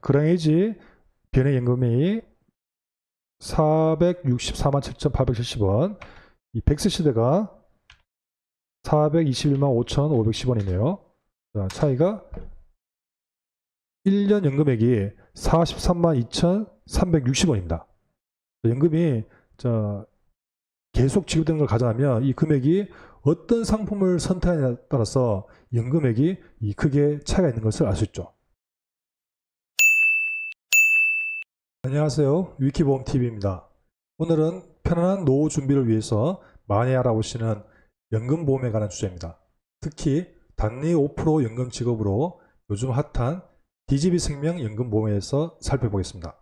그랑에이지 변액연금이 464만 7,870원, 이 백세 시대가 421만 5,510원이네요. 자, 차이가 1년 연금액이 43만 2,360원입니다. 연금이 자, 계속 지급되는 걸 가정하면 이 금액이 어떤 상품을 선택하느냐에 따라서 연금액이 이 크게 차이가 있는 것을 알 수 있죠. 안녕하세요. 위키보험TV입니다. 오늘은 편안한 노후 준비를 위해서 많이 알아보시는 연금보험에 관한 주제입니다. 특히 단리 5% 연금 직업으로 요즘 핫한 DGB생명 연금보험에 대해서 살펴보겠습니다.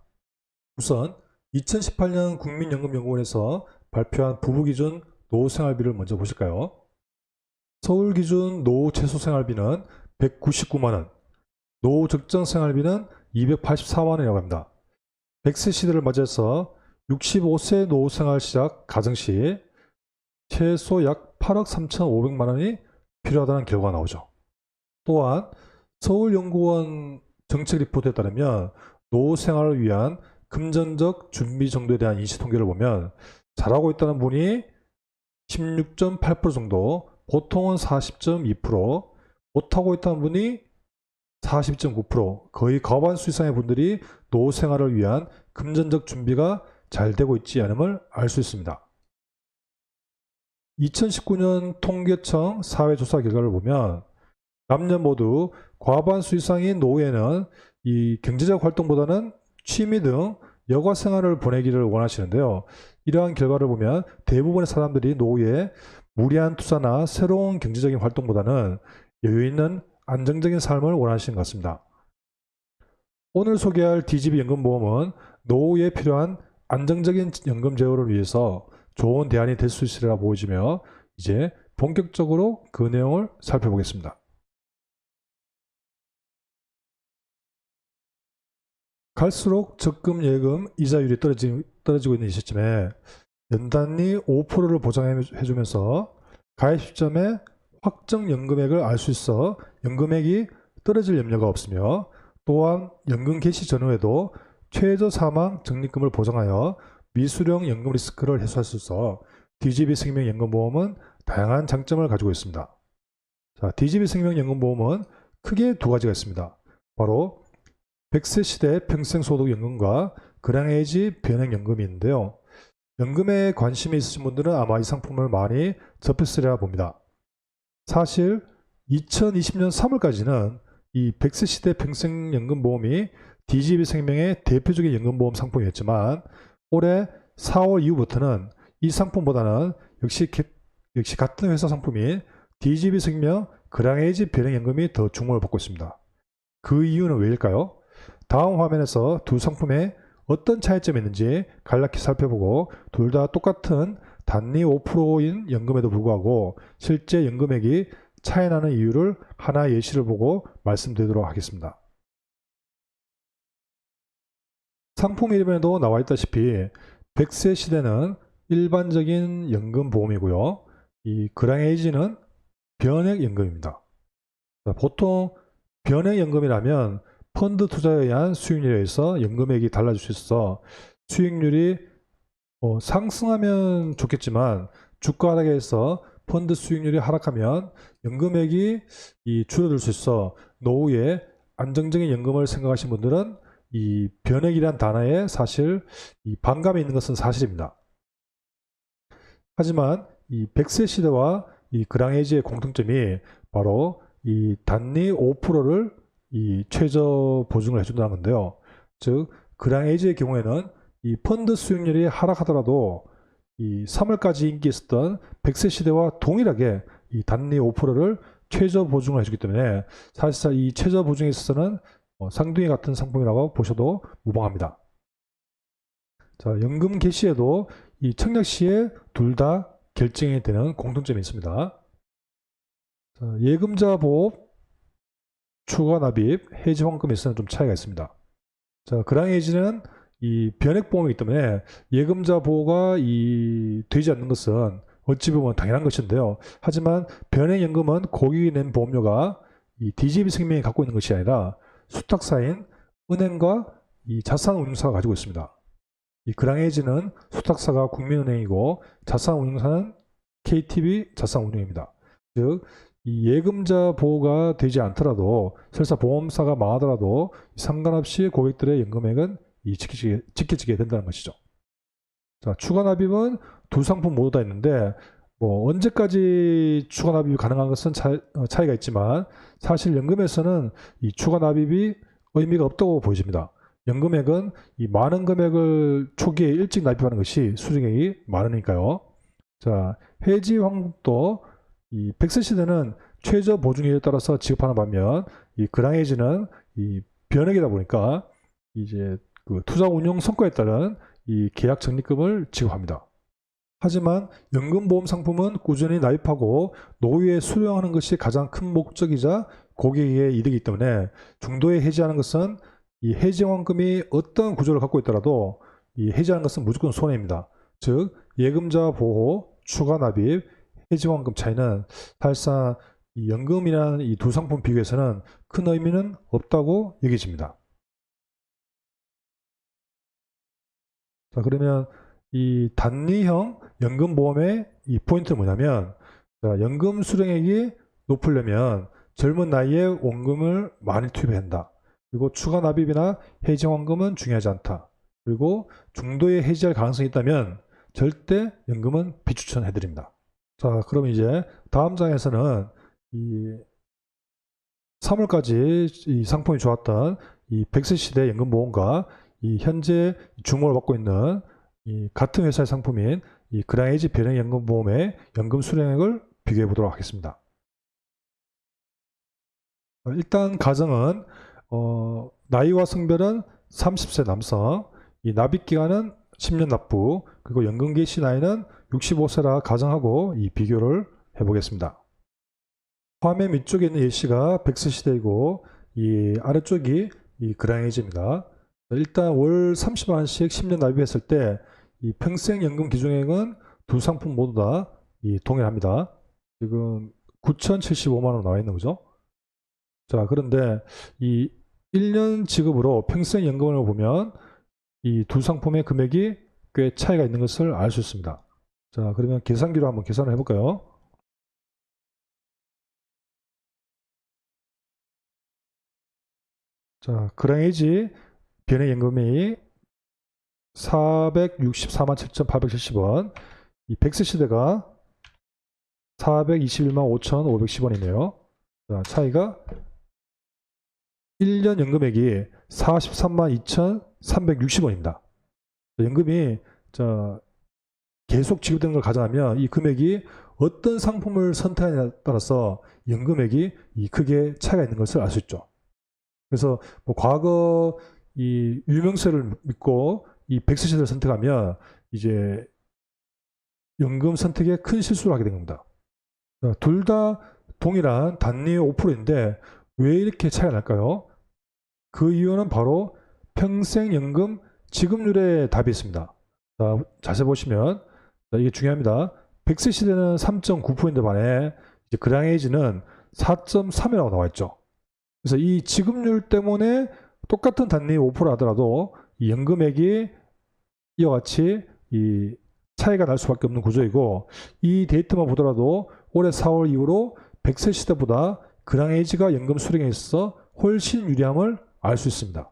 우선 2018년 국민연금연구원에서 발표한 부부기준 노후생활비를 먼저 보실까요? 서울 기준 노후 최소 생활비는 199만원, 노후 적정 생활비는 284만원이라고 합니다. 100세 시대를 맞이해서 65세 노후생활 시작 가정 시 최소 약 8억 3,500만 원이 필요하다는 결과가 나오죠. 또한 서울연구원 정책 리포트에 따르면 노후생활을 위한 금전적 준비 정도에 대한 인식 통계를 보면 잘하고 있다는 분이 16.8% 정도, 보통은 40.2%, 못하고 있다는 분이 40.9% 거의 과반수 이상의 분들이 노후 생활을 위한 금전적 준비가 잘 되고 있지 않음을 알 수 있습니다. 2019년 통계청 사회조사 결과를 보면 남녀 모두 과반수 이상인 노후에는 이 경제적 활동보다는 취미 등 여가 생활을 보내기를 원하시는데요. 이러한 결과를 보면 대부분의 사람들이 노후에 무리한 투자나 새로운 경제적인 활동보다는 여유 있는 안정적인 삶을 원하시는 것 같습니다. 오늘 소개할 DGB 연금보험은 노후에 필요한 안정적인 연금 제어를 위해서 좋은 대안이 될 수 있으리라 보여지며 이제 본격적으로 그 내용을 살펴보겠습니다. 갈수록 적금 예금 이자율이 떨어지, 떨어지고 있는 이 시점에 연단리 5%를 보장해주면서 가입 시점에 확정 연금액을 알 수 있어 연금액이 떨어질 염려가 없으며 또한 연금 개시 전후에도 최저 사망 적립금을 보장하여 미수령 연금 리스크를 해소할 수 있어 DGB 생명연금보험은 다양한 장점을 가지고 있습니다. 자, DGB 생명연금보험은 크게 두 가지가 있습니다. 바로 100세 시대 평생소득연금과 그랑에이지 변액연금이 있는데요. 연금에 관심이 있으신 분들은 아마 이 상품을 많이 접했으리라 봅니다. 사실 2020년 3월까지는 이 100세 시대 평생연금보험이 DGB 생명의 대표적인 연금보험 상품이었지만 올해 4월 이후부터는 이 상품보다는 역시 개- 역시 같은 회사 상품인 DGB 생명 그랑에이지 변액연금이 더 주목을 받고 있습니다. 그 이유는 왜일까요? 다음 화면에서 두 상품의 어떤 차이점이 있는지 간략히 살펴보고 둘 다 똑같은 단리 5%인 연금에도 불구하고 실제 연금액이 차이나는 이유를 하나 예시를 보고 말씀드리도록 하겠습니다. 상품 이름에도 나와 있다시피 100세 시대는 일반적인 연금 보험이고요. 이 그랑에이지는 변액 연금입니다. 보통 변액 연금이라면 펀드 투자에 의한 수익률에 의해서 연금액이 달라질 수 있어 수익률이 어, 상승하면 좋겠지만 주가 하락에서 펀드 수익률이 하락하면 연금액이 이 줄어들 수 있어 노후에 안정적인 연금을 생각하시는 분들은 이 변액이란 단어에 사실 이 반감이 있는 것은 사실입니다. 하지만 이 100세 시대와 이 그랑에이지의 공통점이 바로 이 단리 5%를 이 최저 보증을 해준다는 건데요. 즉 그랑에이지의 경우에는 이 펀드 수익률이 하락하더라도 이 3월까지 인기 있었던 100세 시대와 동일하게 이 단리 5%를 최저 보증을 해주기 때문에 사실상 이 최저 보증에 있어서는 어, 쌍둥이 같은 상품이라고 보셔도 무방합니다. 자, 연금 개시에도 이 청약 시에 둘 다 결정이 되는 공통점이 있습니다. 자, 예금자 보호, 추가 납입, 해지 환급에 있어서는 좀 차이가 있습니다. 자, 그랑에이지는 이 변액보험이기 때문에 예금자 보호가 이 되지 않는 것은 어찌 보면 당연한 것인데요. 하지만 변액연금은 고객이 낸 보험료가 이 DGB 생명이 갖고 있는 것이 아니라 수탁사인 은행과 이 자산운용사가 가지고 있습니다. 이 그랑에이지는 수탁사가 국민은행이고 자산운용사는 KTB 자산운용입니다. 즉, 이 예금자 보호가 되지 않더라도 설사 보험사가 망하더라도 상관없이 고객들의 연금액은 이 지켜지게, 지켜지게 된다는 것이죠. 자, 추가 납입은 두 상품 모두 다 있는데 뭐 언제까지 추가 납입이 가능한 것은 차, 어, 차이가 있지만 사실 연금에서는 이 추가 납입이 의미가 없다고 보여집니다. 연금액은 이 많은 금액을 초기에 일찍 납입하는 것이 수령액이 많으니까요. 자, 해지 환급도 이 백세 시대는 최저 보증액에 따라서 지급하는 반면 이 그랑해지는 이 변액이다 보니까 이제 그 투자 운용 성과에 따른 이 계약 적립금을 지급합니다. 하지만 연금보험 상품은 꾸준히 납입하고 노후에 수령하는 것이 가장 큰 목적이자 고객에게 이득이기 때문에 중도에 해지하는 것은 이 해지환금이 어떤 구조를 갖고 있더라도 이 해지하는 것은 무조건 손해입니다. 즉 예금자 보호, 추가 납입, 해지환금 차이는 사실상 이 연금이라는 이 두 상품 비교에서는 큰 의미는 없다고 여겨집니다. 자 그러면 이 단리형 연금보험의 이 포인트는 뭐냐면 자, 연금 수령액이 높으려면 젊은 나이에 원금을 많이 투입해야 한다. 그리고 추가 납입이나 해지환금은 중요하지 않다. 그리고 중도에 해지할 가능성이 있다면 절대 연금은 비추천해드립니다. 자, 그럼 이제 다음 장에서는 이 3월까지 이 상품이 좋았던 이 100세 시대 연금보험과 이 현재 주목을 받고 있는 이 같은 회사의 상품인 이 그랑에이지 변형연금보험의 연금 수령액을 비교해 보도록 하겠습니다. 어, 일단 가정은 어, 나이와 성별은 30세 남성, 이 납입 기간은 10년 납부, 그리고 연금 개시 나이는 65세라 가정하고 이 비교를 해보겠습니다. 화면 위쪽에 있는 예시가 100세 시대이고 이 아래쪽이 이 그랑에이지입니다. 일단 월 30만 원씩 10년 납입했을 때 이 평생연금 기준액은 두 상품 모두 다 이 동일합니다. 지금 9,075만 원 나와 있는 거죠. 자, 그런데 이 1년 지급으로 평생연금을 보면 이 두 상품의 금액이 꽤 차이가 있는 것을 알 수 있습니다. 자, 그러면 계산기로 한번 계산을 해볼까요? 자, 그랑에이 지 변액연금이 464만 7,870원, 이 백세 시대가 421만 5,510원이네요. 자, 차이가 1년 연금액이 43만 2,360원입니다. 연금이 자, 계속 지급되는 걸 가정하면 이 금액이 어떤 상품을 선택하냐에 따라서 연금액이 이 크게 차이가 있는 것을 알 수 있죠. 그래서 뭐 과거 이 유명세를 믿고 이 백세 시대를 선택하면 이제 연금 선택에 큰 실수를 하게 된 겁니다. 둘다 동일한 단리 5%인데 왜 이렇게 차이가 날까요? 그 이유는 바로 평생연금 지급률에 답이 있습니다. 자, 자세히 보시면 자, 이게 중요합니다. 100세 시대는 3.9% 반에 이제 그랑에이지는 4.3이라고 나와 있죠. 그래서 이 지급률 때문에 똑같은 단리 5% 하더라도 이 연금액이 이와 같이 이 차이가 날 수밖에 없는 구조이고 이 데이터만 보더라도 올해 4월 이후로 100세 시대보다 그랑에이지가 연금 수령에 있어서 훨씬 유리함을 알 수 있습니다.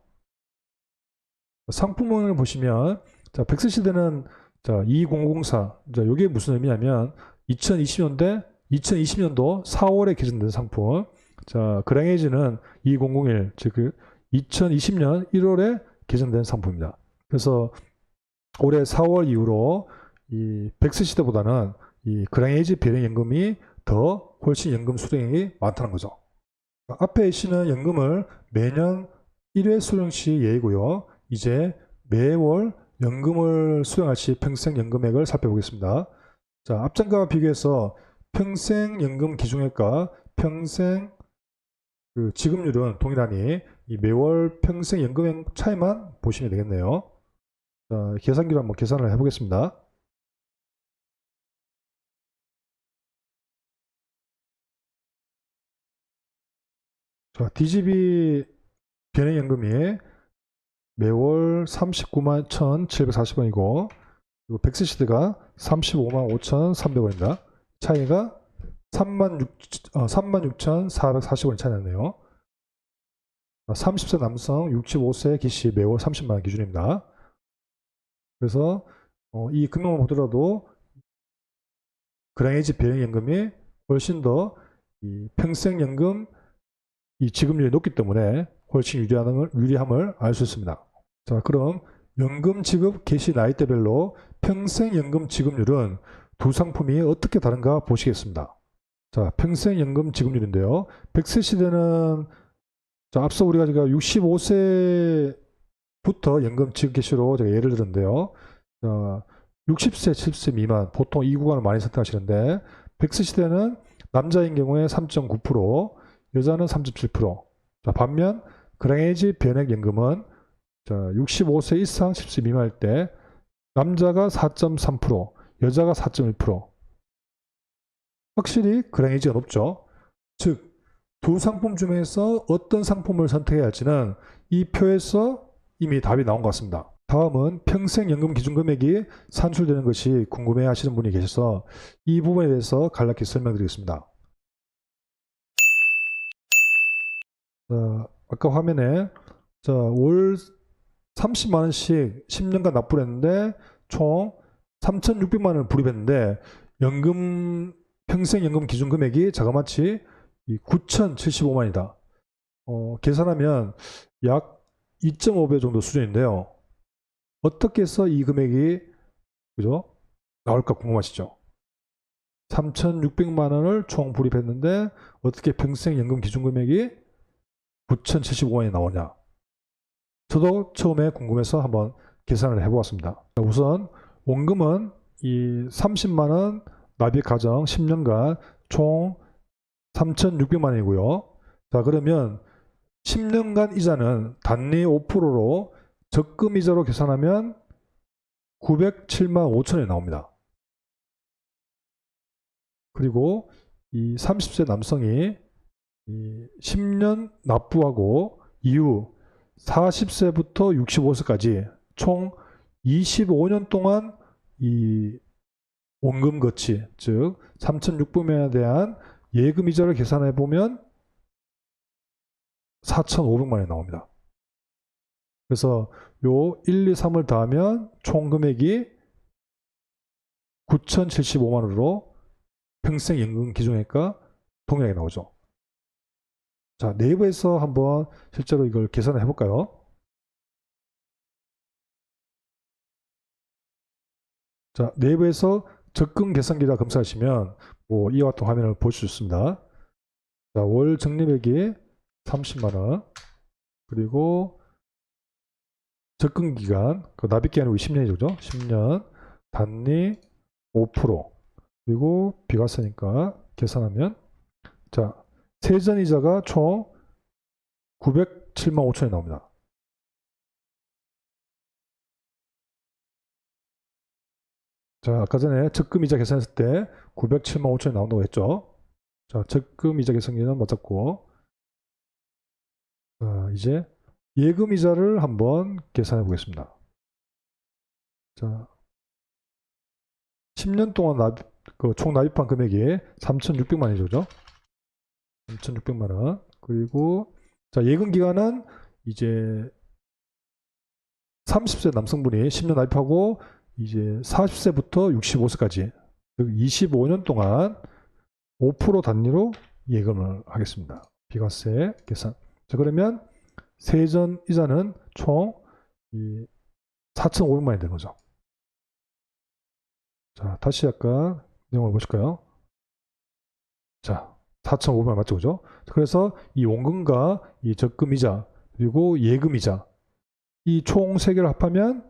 상품을 보시면 자, 100세 시대는 자, 2004. 자, 이게 무슨 의미냐면 2020년대 2020년도 4월에 개정된 상품. 자, 그랑에이지는 2001, 즉 2020년 1월에 개정된 상품입니다. 그래서 올해 4월 이후로 이 백세 시대보다는 이 그랑에이지 배령연금이 더 훨씬 연금 수령이 많다는 거죠. 앞에 C는 연금을 매년 1회 수령 시 예이고요. 이제 매월 연금을 수령할 시 평생 연금액을 살펴보겠습니다. 자, 앞전과 비교해서 평생 연금 기준액과 평생 그 지급률은 동일하니 이 매월 평생 연금액 차이만 보시면 되겠네요. 자, 계산기로 한번 계산을 해보겠습니다. 자, DGB 변액연금이 매월 39만 1,740원이고 그리고 백세시대가 35만 5,300원입니다. 차이가 3만 6, 어, 36,440원이 차이 나네요. 30세 남성 65세 기시 매월 30만 원 기준입니다. 그래서 어, 이 금액만 보더라도 그랑에지 비행연금이 훨씬 더 이 평생연금 이 지급률이 높기 때문에 훨씬 유리함을, 유리함을 알 수 있습니다. 자, 그럼 연금 지급 개시 나이대별로 평생연금 지급률은 두 상품이 어떻게 다른가 보시겠습니다. 자, 평생연금 지급률인데요. 100세 시대는 자, 앞서 우리가 제가 65세부터 연금 지급 개시로 제가 예를 들었는데요. 자, 60세, 70세 미만 보통 이 구간을 많이 선택하시는데 100세 시대는 남자인 경우에 3.9%, 여자는 3.7%. 자, 반면 그랑에지 변액 연금은 자, 65세 이상 10세 미만일 때 남자가 4.3%, 여자가 4.1%. 확실히 그랑에지가 높죠. 즉, 두 상품 중에서 어떤 상품을 선택해야 할지는 이 표에서 이미 답이 나온 것 같습니다. 다음은 평생연금 기준금액이 산출되는 것이 궁금해 하시는 분이 계셔서 이 부분에 대해서 간략히 설명드리겠습니다. 자, 아까 화면에 자, 월 30만 원씩 10년간 납부를 했는데 총 3,600만 원을 불입했는데 연금 평생연금 기준금액이 자그마치 9,075만이다. 어, 계산하면 약 2.5배 정도 수준인데요. 어떻게 해서 이 금액이 그죠? 나올까 궁금하시죠? 3,600만 원을 총 불입했는데 어떻게 평생연금 기준금액이 9,075원이 나오냐? 저도 처음에 궁금해서 한번 계산을 해보았습니다. 우선 원금은 이 30만 원 납입 가정 10년간 총 3,600만 원이고요. 자 그러면 10년간 이자는 단리 5%로 적금 이자로 계산하면 907만 5천원이 나옵니다. 그리고 이 30세 남성이 이 10년 납부하고 이후 40세부터 65세까지 총 25년 동안 이 원금 거치 즉 3,600만원에 대한 예금 이자를 계산해 보면 4,500만 원이 나옵니다. 그래서 요 1, 2, 3을 더하면 총 금액이 9,075만 원으로 평생 연금 기준액과 동일하게 나오죠. 자, 네이버에서 한번 실제로 이걸 계산을 해볼까요? 자, 네이버에서 적금 계산기라 검사하시면 뭐 이와 같은 화면을 볼 수 있습니다. 자, 월 적립액이 30만 원 그리고 적금 기간 그 납입 기간이 10년이죠. 10년 단리 5% 그리고 비과세니까 계산하면 자 세전 이자가 총 907만 5천이 나옵니다. 자, 아까 전에 적금 이자 계산했을 때 907만 5천이 나온다고 했죠. 자, 적금 이자 계산기는 맞았고, 자, 이제 예금 이자를 한번 계산해 보겠습니다. 자, 10년 동안 납입, 그총 납입한 금액이 3,600만이죠, 그죠? 3,600만 원. 그리고 자, 예금 기간은 이제 30세 남성분이 10년 납입하고 이제 40세부터 65세까지 즉 25년 동안 5% 단위로 예금을 하겠습니다. 비과세 계산. 자, 그러면 세전 이자는 총 4,500만 원이 되는 거죠. 자, 다시 약간 내용을 보실까요? 자, 4,500만 원 맞죠, 그죠? 그래서 이 원금과 이 적금이자 그리고 예금이자 이 총 세 개를 합하면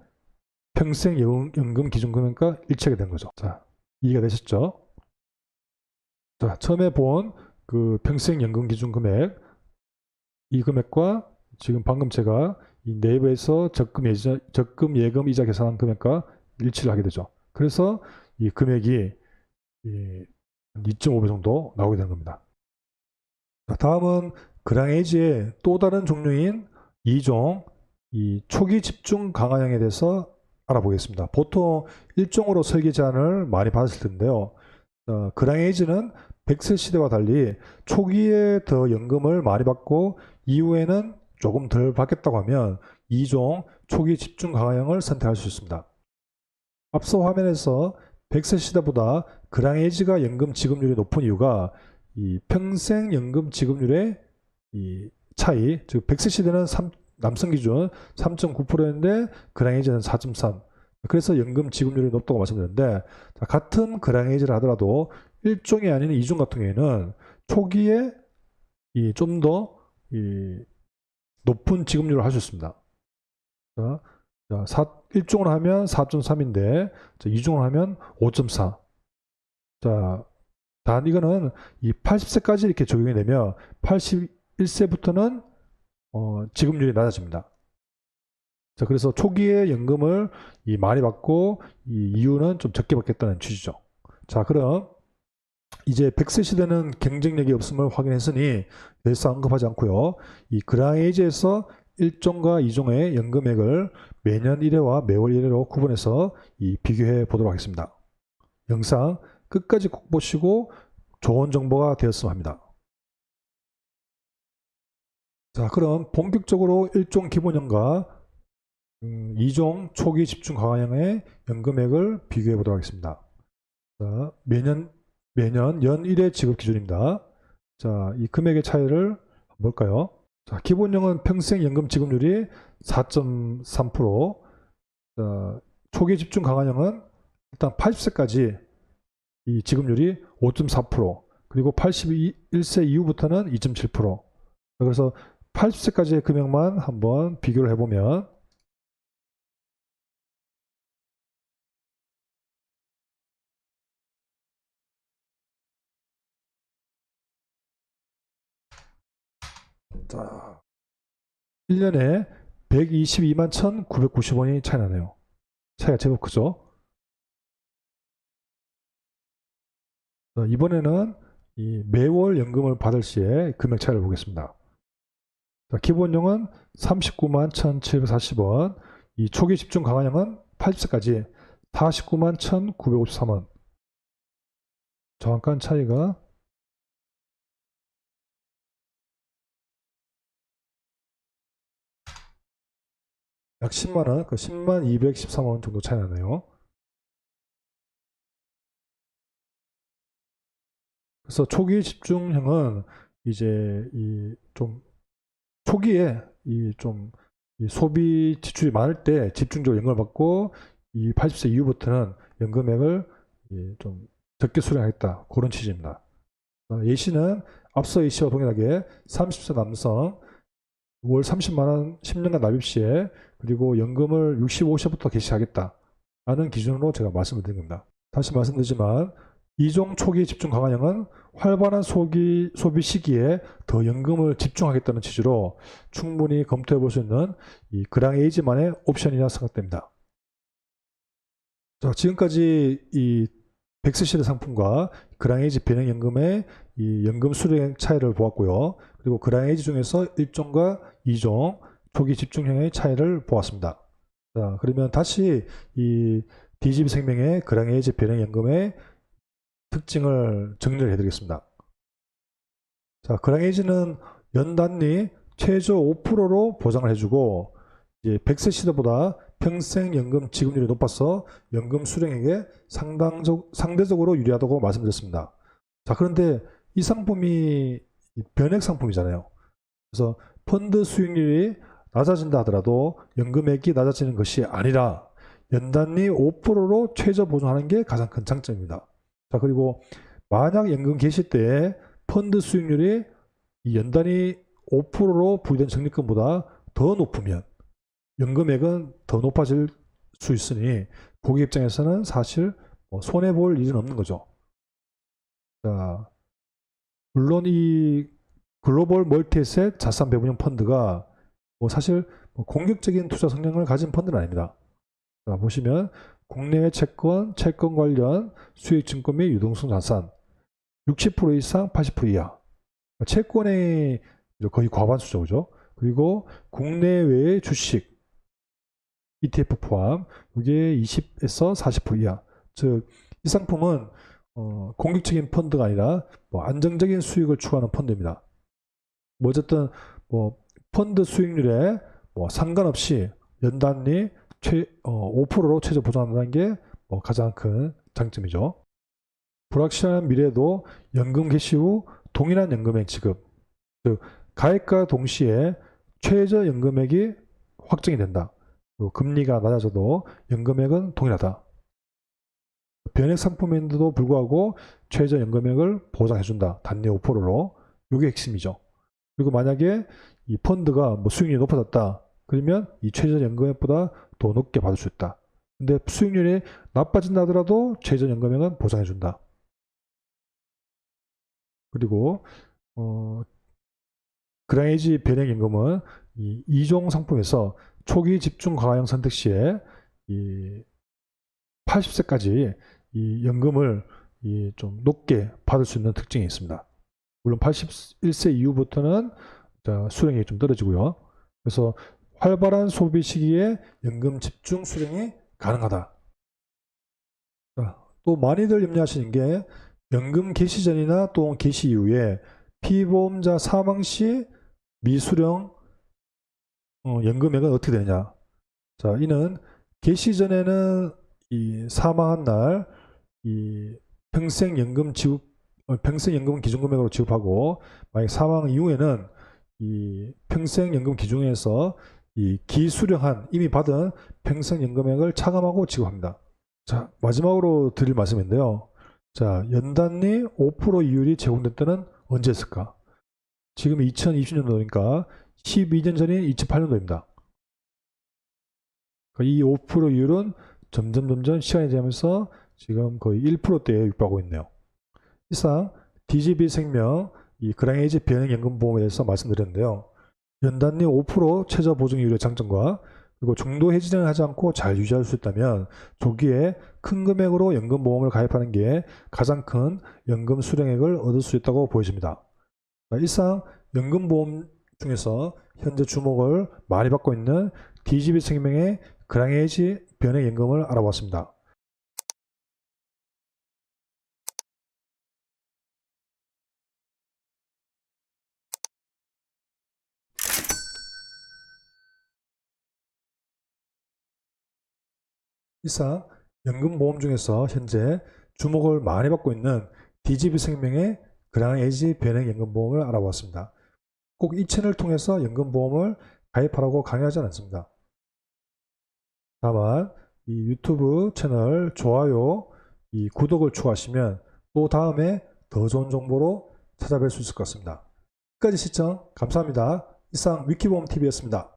평생 연금 기준금액과 일치하게 된 거죠. 자, 이해가 되셨죠? 자, 처음에 본 그 평생 연금 기준금액 이 금액과 지금 방금 제가 이 네이버에서 적금 예자, 적금 예금 이자 계산한 금액과 일치를 하게 되죠. 그래서 이 금액이 2.5배 정도 나오게 되는 겁니다. 자, 다음은 그랑에이지의 또 다른 종류인 2종 이 초기 집중 강화형에 대해서 알아보겠습니다. 보통 일종으로 설계 제안을 많이 받았을 텐데요. 어, 그랑에이즈는 100세 시대와 달리 초기에 더 연금을 많이 받고 이후에는 조금 덜 받겠다고 하면 2종 초기 집중 강화형을 선택할 수 있습니다. 앞서 화면에서 100세 시대보다 그랑에이지가 연금 지급률이 높은 이유가 이 평생 연금 지급률의 이 차이, 즉 100세 시대는 3, 남성 기준 3.9%인데 그랑에이지는 4.3. 그래서 연금 지급률이 높다고 말씀드렸는데 자, 같은 그랑에이지를 하더라도 1종이 아닌 2종 같은 경우에는 초기에 이 좀 더 이 높은 지급률을 있습니다. 자, 자, 4, 1종을 하면 4.3인데 2종을 하면 5.4. 자, 단 이거는 이 80세까지 이렇게 적용이 되면 81세부터는 어, 지급률이 낮아집니다. 자, 그래서 초기에 연금을 이 많이 받고 이 이유는 좀 적게 받겠다는 취지죠. 자, 그럼 이제 100세 시대는 경쟁력이 없음을 확인했으니 더 이상 언급하지 않고요. 이 그랑에이지에서 1종과 2종의 연금액을 매년 1회와 매월 1회로 구분해서 이 비교해 보도록 하겠습니다. 영상 끝까지 꼭 보시고 좋은 정보가 되었으면 합니다. 자, 그럼 본격적으로 1종 기본형과 음, 2종 초기 집중 강화형의 연금액을 비교해 보도록 하겠습니다. 자, 매년 매년 연 1회 지급 기준입니다. 자, 이 금액의 차이를 볼까요? 자, 기본형은 평생 연금 지급률이 4.3%, 자, 초기 집중 강화형은 일단 80세까지 이 지급률이 5.4%, 그리고 81세 이후부터는 2.7%. 그래서 80세까지의 금액만 한번 비교를 해보면 자, 1년에 122만 1,990원이 차이 나네요. 차이가 제법 크죠? 자, 이번에는 이 매월 연금을 받을 시에 금액 차이를 보겠습니다. 자, 기본형은 39만 1,740원, 이 초기 집중 강화형은 80세까지 49만 1,953원. 정확한 차이가 약 10만 원, 그 10만 213원 원 정도 차이 나네요. 그래서 초기 집중형은 이제 이 좀 초기에 이좀 소비 지출이 많을 때 집중적으로 연금을 받고 이 80세 이후부터는 연금액을 이좀 적게 수령하겠다 그런 취지입니다. 어, 예시는 앞서 예시와 동일하게 30세 남성 월 30만 원 10년간 납입 시에 그리고 연금을 65세부터 개시하겠다 라는 기준으로 제가 말씀을 드린 겁니다. 다시 말씀드리지만 이종 초기 집중 강화형은 활발한 소비, 소비 시기에 더 연금을 집중하겠다는 취지로 충분히 검토해 볼 수 있는 이 그랑 에이지만의 옵션이라 생각됩니다. 자, 지금까지 이 백스시드 상품과 그랑에이지 변형연금의 이 연금 수령 차이를 보았고요. 그리고 그랑에이지 중에서 1종과 2종 초기 집중형의 차이를 보았습니다. 자, 그러면 다시 이 DGB 생명의 그랑에이지 변형연금의 특징을 정리를 해드리겠습니다. 자, 그랑에이지는 연단리 최저 5%로 보장을 해주고 이제 100세 시대보다 평생 연금 지급률이 높아서 연금 수령에게 상당적, 상대적으로 유리하다고 말씀드렸습니다. 자, 그런데 이 상품이 변액 상품이잖아요. 그래서 펀드 수익률이 낮아진다 하더라도 연금액이 낮아지는 것이 아니라 연단리 5%로 최저 보장하는 게 가장 큰 장점입니다. 자, 그리고 만약 연금 개시 때 펀드 수익률이 이 연단위 5%로 부여된 적립금보다 더 높으면 연금액은 더 높아질 수 있으니 고객 입장에서는 사실 뭐 손해 볼 일은 없는 거죠. 자, 물론 이 글로벌 멀티에셋 자산 배분형 펀드가 뭐 사실 뭐 공격적인 투자 성향을 가진 펀드는 아닙니다. 자, 보시면 국내외 채권, 채권 관련 수익 증권 및 유동성 자산 60% 이상, 80% 이하. 채권의 거의 과반수죠, 그죠? 그리고 국내외의 주식, ETF 포함 이게 20에서 40% 이하. 즉 이 상품은 어, 공격적인 펀드가 아니라 뭐 안정적인 수익을 추구하는 펀드입니다. 뭐 어쨌든 뭐 펀드 수익률에 뭐 상관없이 연단리 최, 어, 5%로 최저 보장한다는 게 뭐 가장 큰 장점이죠. 불확실한 미래에도 연금 개시 후 동일한 연금액 지급, 즉 가입과 동시에 최저 연금액이 확정이 된다. 금리가 낮아져도 연금액은 동일하다. 변액 상품인데도 불구하고 최저 연금액을 보장해준다. 단내 5%로. 이게 핵심이죠. 그리고 만약에 이 펀드가 뭐 수익률이 높아졌다. 그러면 이 최저 연금액보다 더 높게 받을 수 있다. 근데 수익률이 나빠진다 하더라도 최저 연금액은 보장해준다. 그리고 어, 그라이지 변액임금은 이 2종 상품에서 초기 집중 강화형 선택 시에 이 80세까지 이 연금을 이 좀 높게 받을 수 있는 특징이 있습니다. 물론 81세 이후부터는 자, 수령이 좀 떨어지고요. 그래서 활발한 소비 시기에 연금 집중 수령이 가능하다. 자, 또 많이들 염려하시는 게 연금 개시 전이나 또 개시 이후에 피보험자 사망 시 미수령 어, 연금액은 어떻게 되냐? 자, 이는 개시 전에는 이 사망한 날 이 평생 연금 지급 어, 평생 연금 기준금액으로 지급하고 만약 사망 이후에는 이 평생 연금 기준에서 이 기수령한 이미 받은 평생 연금액을 차감하고 지급합니다. 자, 마지막으로 드릴 말씀인데요. 자, 연단리 5% 이율이 제공된 때는 언제였을까? 지금 2020년도니까 12년 전인 2008년도입니다. 이 5% 이율은 점점 점점 시간이 지나면서 지금 거의 1%대에 육박하고 있네요. 이상 DGB 생명 이 그랑에이지 변형연금보험에 대해서 말씀드렸는데요. 연단리 5% 최저 보증이율의 장점과 그리고 중도 해지를 하지 않고 잘 유지할 수 있다면 조기에 큰 금액으로 연금 보험을 가입하는 게 가장 큰 연금 수령액을 얻을 수 있다고 보여집니다. 이상 연금 보험 중에서 현재 주목을 많이 받고 있는 DGB 생명의 그랑에이지 변액 연금을 알아봤습니다. 이상 연금보험 중에서 현재 주목을 많이 받고 있는 DGB 생명의 그랑에이지 변액연금보험을 알아봤습니다. 꼭 이 채널을 통해서 연금보험을 가입하라고 강요하지 않습니다. 다만 이 유튜브 채널 좋아요, 이 구독을 추가하시면 또 다음에 더 좋은 정보로 찾아뵐 수 있을 것 같습니다. 끝까지 시청 감사합니다. 이상 위키보험TV였습니다.